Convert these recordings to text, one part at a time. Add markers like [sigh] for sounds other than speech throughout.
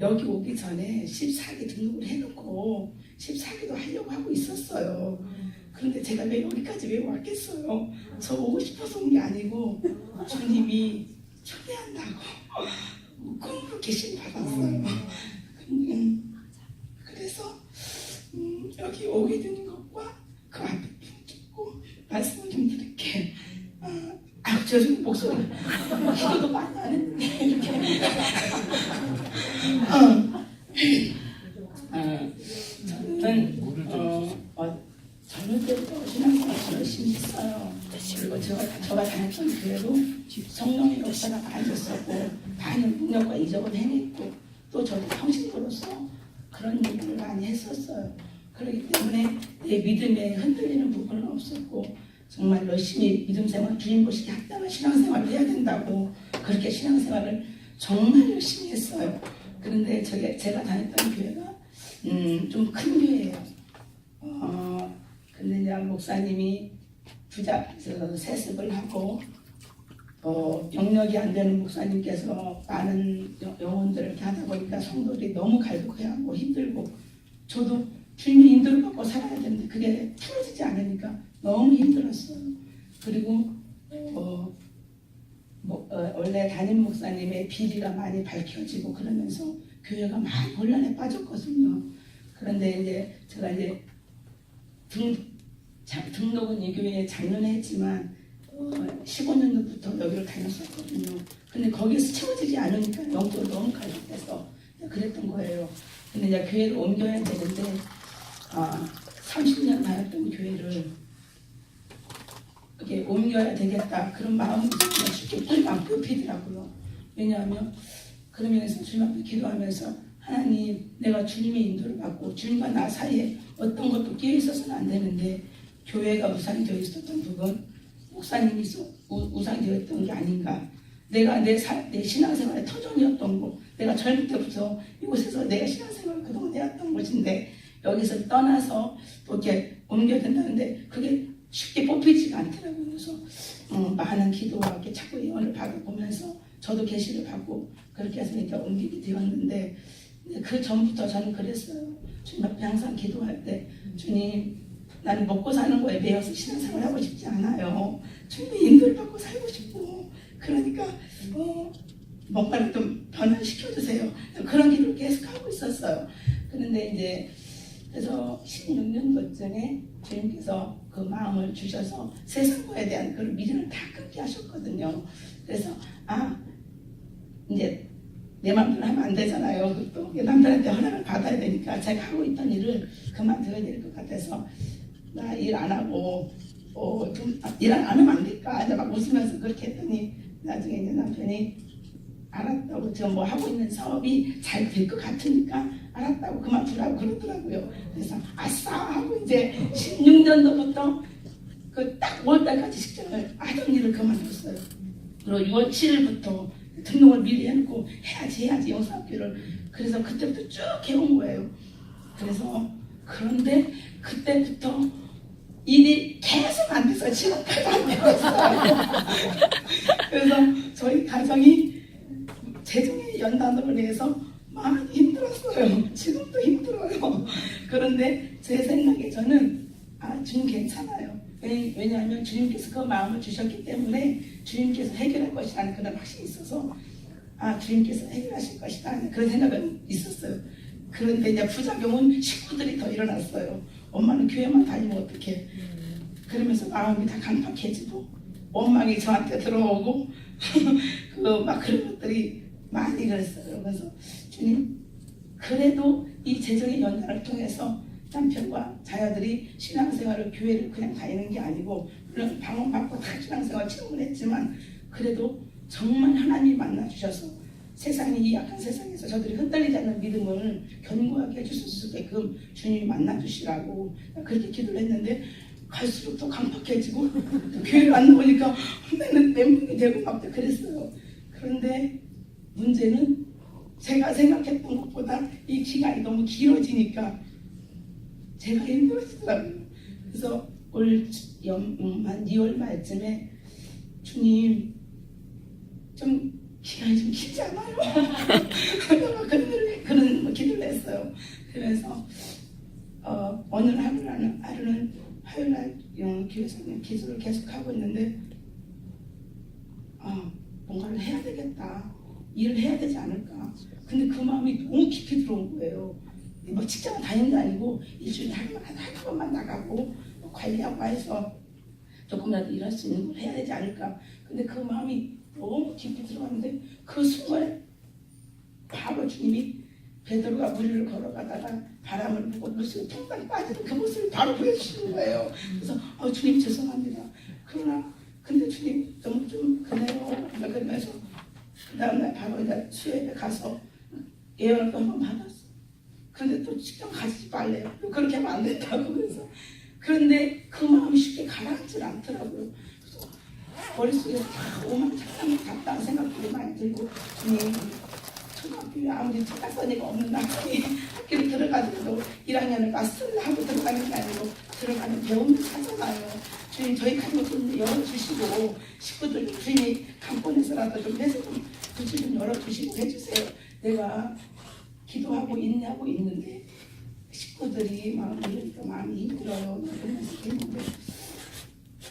여기 오기 전에 14기 등록을 해놓고 14기도 하려고 하고 있었어요. 그런데 제가 왜 여기까지 왜 왔겠어요? 저 오고 싶어서 온 게 아니고 주님이 초대한다고 [laughs] 꿈으로 계신 받았어요. 음, 그래서 음, 여기 오게 되는 것과 그 앞에 붙고 말씀을 좀 드릴게. 아, 아 죄송해요 목소리 [laughs] 기도도 많이 안 했는데 이렇게 어. 아, 저는 어, 어, 젊을 때부터 신앙생활 열심히 했어요. 그리고 제가, 제가 다녔던 교회로 성령의 역사가 많이 있었고 많은 능력과 이적을 해냈고 또 저도 평신도로서 그런 일을 많이 했었어요. 그렇기 때문에 내 믿음에 흔들리는 부분은 없었고 정말 열심히 믿음 생활 주님 보시기 합당한 신앙생활을 해야 된다고 그렇게 신앙생활을 정말 열심히 했어요. 그런데 저게 제가 다녔던 교회가 음, 좀 큰 교회예요. 어, 근데 이제 목사님이 부자 저, 세습을 하고 어, 영역이 안 되는 목사님께서 많은 영- 영혼들을 이렇게 하다 보니까 성도들이 너무 갈급해하고 힘들고 저도 주님의 인도를 받고 살아야 되는데 그게 풀어지지 않으니까 너무 힘들었어요. 그리고 어, 뭐, 어, 원래 담임 목사님의 비리가 많이 밝혀지고 그러면서 교회가 많이 혼란에 빠졌거든요. 그런데 이제 제가 이제 등, 자, 등록은 이 교회에 작년에 했지만 어, 15년도부터 여기를 다녔었거든요. 근데 거기서 채워지지 않으니까 영적으로 너무 갈급해서 그랬던 거예요. 근데 이제 교회를 옮겨야 되는데 아, 30년 다녔던 교회를 이렇게 옮겨야 되겠다 그런 마음이 쉽게 뿌리가 안 뽑히더라고요. 왜냐하면 그러면서 주님 앞에 기도하면서 하나님 내가 주님의 인도를 받고 주님과 나 사이에 어떤 것도 끼어 있어서는 안 되는데 교회가 우상이 되어 있었던 부분 목사님이 소- 우- 우상이 되어 있던 게 아닌가 내가 내, 사, 내 신앙생활의 터전이었던 거 내가 젊을 때부터 이곳에서 내가 신앙생활을 그동안 해왔던 곳인데 여기서 떠나서 또 이렇게 옮겨야 된다는데 그게 쉽게 뽑히지가 않더라고요. 그래서 어, 많은 기도와 이렇게 자꾸 예언을 받아보면서 저도 계시를 받고 그렇게 해서 이제 옮기게 되었는데 그 전부터 저는 그랬어요. 주님 앞에 항상 기도할 때 주님 나는 먹고 사는 거에 매여서 신앙생활 하고 싶지 않아요. 주님의 인도를 받고 살고 싶고 그러니까 어, 뭔가를 좀 변화시켜 주세요. 그런 기도를 계속 하고 있었어요. 그런데 이제 그래서 16년도쯤에 주님께서 그 마음을 주셔서 세상과에 대한 그런 미련을 다 끊게 하셨거든요. 그래서 아 이제 내 마음대로 하면 안 되잖아요. 또 남들한테 허락을 받아야 되니까 제가 하고 있던 일을 그만둬야 될 것 같아서 나 일 안 하고 어, 좀일안 하면 안 될까? 이제 막 웃으면서 그렇게 했더니 나중에 이제 남편이 알았다고 지금 뭐 하고 있는 사업이 잘 될 것 같으니까 알았다고 그만두라고 그러더라고요. 그래서 아싸 하고 이제 16년도부터 그 딱 5월달까지 직장을 하던 일을 그만뒀어요. 그리고 6월 7일부터 등록을 미리 해놓고 해야지 해야지 영상학교를 그래서 그때부터 쭉 해온 거예요. 그래서 그런데 그때부터 일이 계속 안 돼서 지금까지 안 되고 있어요. [laughs] 그래서 저희 가정이 재정의 연단으로 인해서 많이 힘들었어요. 지금도 힘들어요. 그런데 제 생각에 저는 아 주님 괜찮아요. 왜- 왜냐하면 주님께서 그 마음을 주셨기 때문에 주님께서 해결할 것이라는 그런 확신이 있어서 아 주님께서 해결하실 것이다 하는 그런 생각은 있었어요. 그런데 이제 부작용은 식구들이 더 일어났어요. 엄마는 교회만 다니면 어떡해. 그러면서 마음이 다 강팍해지고 원망이 저한테 들어오고 [laughs] 그 막 그런 것들이 많이 그랬어요. 그래서 주님 그래도 이 재정의 연단을 통해서 남편과 자녀들이 신앙생활을 교회를 그냥 다니는 게 아니고 물론 방언 받고 다 신앙생활 체험을 했지만 그래도 정말 하나님이 만나 주셔서 세상이 이 약한 세상에서 저들이 흔들리지 않는 믿음을 견고하게 해주실 수 있게끔 주님이 만나 주시라고 그렇게 기도를 했는데 갈수록 더 강팍해지고 또 교회를 안 나오니까 맨날 멘붕이 되고 막 그랬어요. 그런데 문제는 제가 생각했던 것보다 이 기간이 너무 길어지니까 제가 힘들어지더라고요. 그래서 올 연, 음, 한 2월 말쯤에 주님 좀 기간이 좀 길지 않아요? [laughs] 그런, 그런, 그러면서 어, 어느 하루는, 하루는 화요일 날 어, 교회에서는 기도를 계속 하고 있는데 아, 뭔가를 해야 되겠다. 일을 해야 되지 않을까. 근데 그 마음이 너무 깊이 들어온 거예요. 뭐 직장을 다니는 게 아니고 일주일에 한 번, 한 번만 나가고 뭐 관리하고 해서 조금이라도 일할 수 있는 걸 해야 되지 않을까. 근데 그 마음이 너무 깊이 들어갔는데 그 순간에 바로 주님이 베드로가 물을 걸어가다가 바람을 보고 물속에 통당 빠지는 그 모습을 바로 보여주시는 거예요. 그래서 어, 주님 죄송합니다. 그러나 근데 주님 너무 좀 그래요. 그러면서 그 다음날 바로 이제 수협에 가서 예언을 또 한번 받았어. 근데 또 직접 가지 말래요. 그렇게 하면 안 된다고 그래서 그런데 그 마음이 쉽게 가라앉질 않더라고요. 머릿속에 다 오만 착상이 같다는 생각들이 많이 들고 주님 초등학교에 아무리 초등학생이가 없는 학생이 학교에 들어가도 1학년을 마스터를 하고 들어가는 게 아니고 들어가는 배움을 하잖아요. 주님 저희 가족 좀 열어주시고 식구들 주님이 강권에서라도 좀 해서 좀 불치 좀 열어주시고 해주세요. 내가 기도하고 인내하고 있는데 식구들이 마음이 마음이 힘들어요. 그러면서 했는데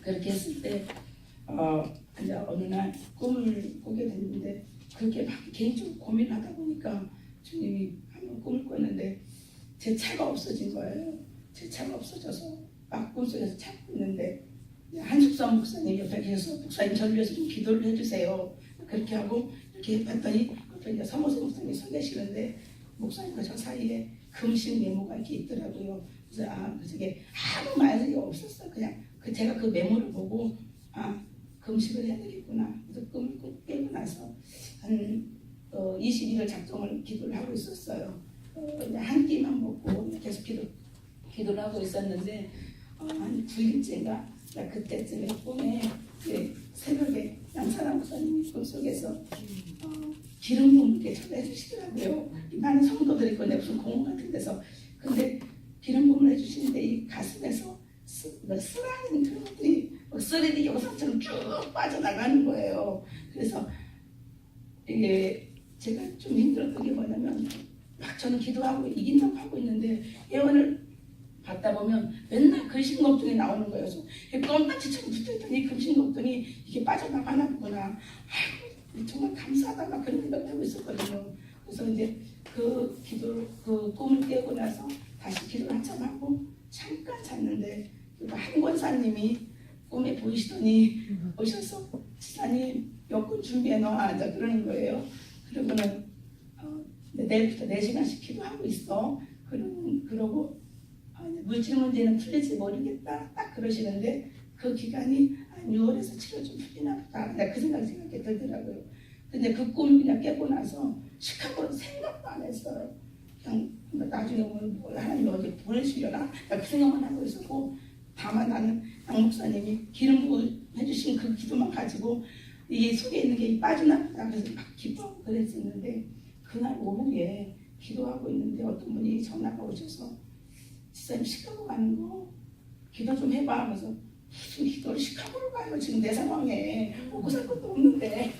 그렇게 했을 때 어, 이제 어느 날 꿈을 꾸게 됐는데 그렇게 막 개인적으로 고민하다 보니까 주님이 한번 꿈을 꿨는데 제 차가 없어진 거예요. 제 차가 없어져서 막 꿈속에서 찾고 있는데 한숙선 목사님 옆에 계셔서 목사님 저를 위해서 좀 기도를 해주세요. 그렇게 하고 이렇게 봤더니 옆에 이제 서모세 목사님이 서 계시는데 목사님과 저 사이에 금신 메모가 이렇게 있더라고요. 그래서 아, 그게 아무 말이 없었어. 그냥 그 제가 그 메모를 보고 아 금식을 해야 되겠구나. 그래서 꿈을 꾸- 깨고 나서 한 어, 20일을 작정을 기도를 하고 있었어요. 어, 한 끼만 먹고 계속 기도 기도를 하고 있었는데 어, 한 9일째인가 그때쯤에 꿈에 이제 새벽에 양사람 목사님이 꿈속에서 어, 기름 부음을 전해 주시더라고요. 이 많은 성도들이 있고 무슨 공원 같은 데서 근데 기름 부음을 해주시는데 이 가슴에서 쓰, 뭐 쓰라는 그런 것들이 뭐 쓰레기 영상처럼 쭉 빠져나가는 거예요. 그래서 이게 제가 좀 힘들었던 게 뭐냐면 막 저는 기도하고 이긴다고 하고 있는데 예언을 받다 보면 맨날 근심걱정이 나오는 거예요. 그래서 껌딱지처럼 붙어있더니 근심걱정이 이게 빠져나가나 보구나. 아이고 정말 감사하다 막 그런 생각을 하고 있었거든요. 그래서 이제 그 기도 그 꿈을 깨고 나서 다시 기도를 한참 하고 잠깐 잤는데 그한 권사님이 꿈에 보이시더니 오셔서 지사님 여권 준비해 놔 이제 그러는 거예요. 그러고는 어, 내일부터 4시간씩 기도하고 있어. 그러면 그러고 아, 물질 문제는 풀릴지 모르겠다. 딱 그러시는데 그 기간이 한 6월에서 7월쯤 풀리나 보다. 그 생각이 생각이 들더라고요. 근데 그 꿈을 그냥 깨고 나서 시카고는 생각도 안 했어요. 그냥 뭐 나중에 오늘 뭘 하나님 어디 보내주려나? 내가 그 생각만 하고 있었고 다만 나는 양 목사님이 기름 부어 해주신 그 기도만 가지고 이 속에 있는 게 빠져나가다 그래서 막 기뻐하고 그랬었는데 그날 오후에 기도하고 있는데 어떤 분이 전화가 오셔서 지사님 시카고 가는 거 기도 좀 해봐. 하면서 무슨 기도를 시카고로 가요? 지금 내 상황에 먹고 살 것도 없는데.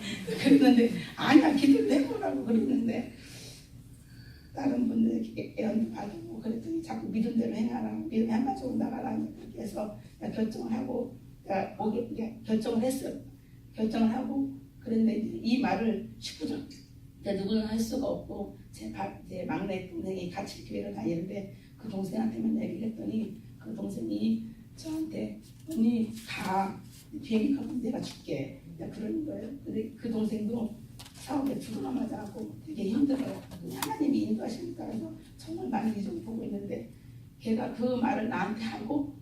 그랬는데 아니야 기도를 해보라고 그랬는데 다른 분들 애언도 받고 그랬더니 자꾸 믿은 대로 행하라 믿음의 한 나가라 그렇게 해서 결정을 하고 오게 이게 결정을 했어요. 결정을 하고 그런데 이 말을 식구들 내 누구는 할 수가 없고 제, 바, 제 막내 동생이 같이 교회를 다니는데 그 동생한테만 얘기를 했더니 그 동생이 저한테 언니 가 비행기 값은 내가 줄게. 그러는 거예요. 근데 그 동생도 사업에 하고 되게 힘들어요 하나님이 인도하시니까 그래서 정말 많은 이적을 보고 있는데 걔가 그 말을 나한테 하고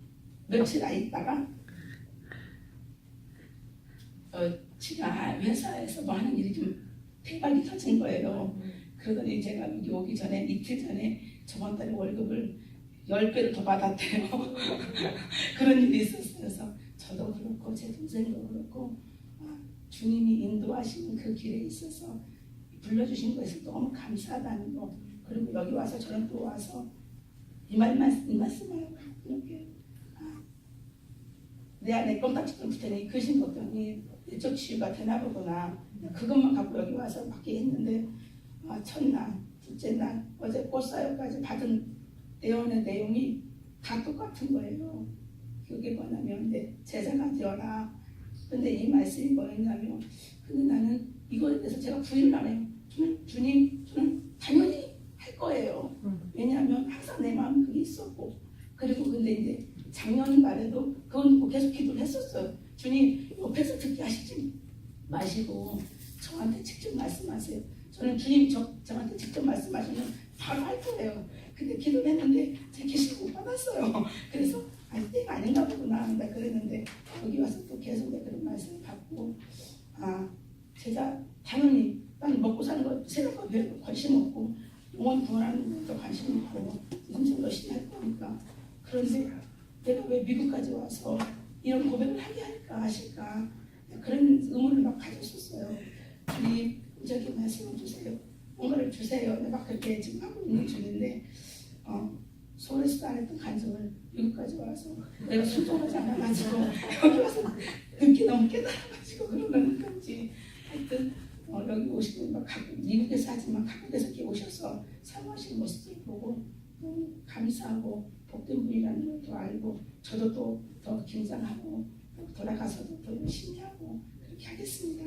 며칠 안 있다가 어, 지가 회사에서 뭐 하는 일이 좀 대박이 터진 거예요. 그러더니 제가 여기 오기 전에 이틀 전에 저번 달에 월급을 10배를 더 받았대요. [laughs] 그런 일이 있었어요. 그래서 저도 그렇고 제 동생도 그렇고 아, 주님이 인도하시는 그 길에 있어서 불러주신 것에 너무 감사하다는 거 그리고 여기 와서 저는 또 와서 이 말만 이 말씀을 이렇게 아, 내 안에 껌딱지도 붙어있는 그신 걱정이 내적 치유가 되나 보구나 그것만 갖고 여기 와서 받게 했는데 아, 첫날, 둘째 날, 어제 꽃사요까지 받은 내용의 내용이 다 똑같은 거예요. 그게 뭐냐면 내 제자가 되어라. 근데 이 말씀이 뭐였냐면 근데 나는 이거에 대해서 제가 부인을 안 해요. 저는 주님 저는 당연히 할 거예요. 왜냐하면 항상 내 마음에 그게 있었고 그리고 근데 이제 작년 말에도 그건 뭐 계속 기도를 했었어요. 주님 옆에서 듣게 하시지 마시고 저한테 직접 말씀하세요. 저는 주님 저, 저한테 직접 말씀하시면 바로 할 거예요. 근데 기도를 했는데 제 계시를 못 받았어요. [laughs] 그래서 아 때가 아닌가 보구나 나 그랬는데 여기 와서 또 계속 그런 말씀을 받고 아 제가 당연히 난 먹고 사는 거 생각과 별로 관심 없고 영원 구원하는 것도 관심 있고 인생 열심히 할 거니까 그런데 내가 왜 미국까지 와서 이런 고백을 하게 할까 하실까 그런 의문을 막 가졌었어요. 주님 저기 말씀을 주세요. 뭔가를 주세요. 내가 그렇게 지금 하고 있는 중인데 어, 서울에서도 안 했던 간증을 미국까지 와서 내가 순종하지 않아가지고 여기 와서 늦게 너무 깨달아가지고 그러는 건지 하여튼 어, 여기 오시는 막 각- 미국에서 하지만 각국에서 이렇게 오셔서 사모하시는 모습을 보고 너무 감사하고 복된 분이라는 것도 알고 저도 또 더 긴장하고 또 돌아가서도 더 열심히 하고 그렇게 하겠습니다.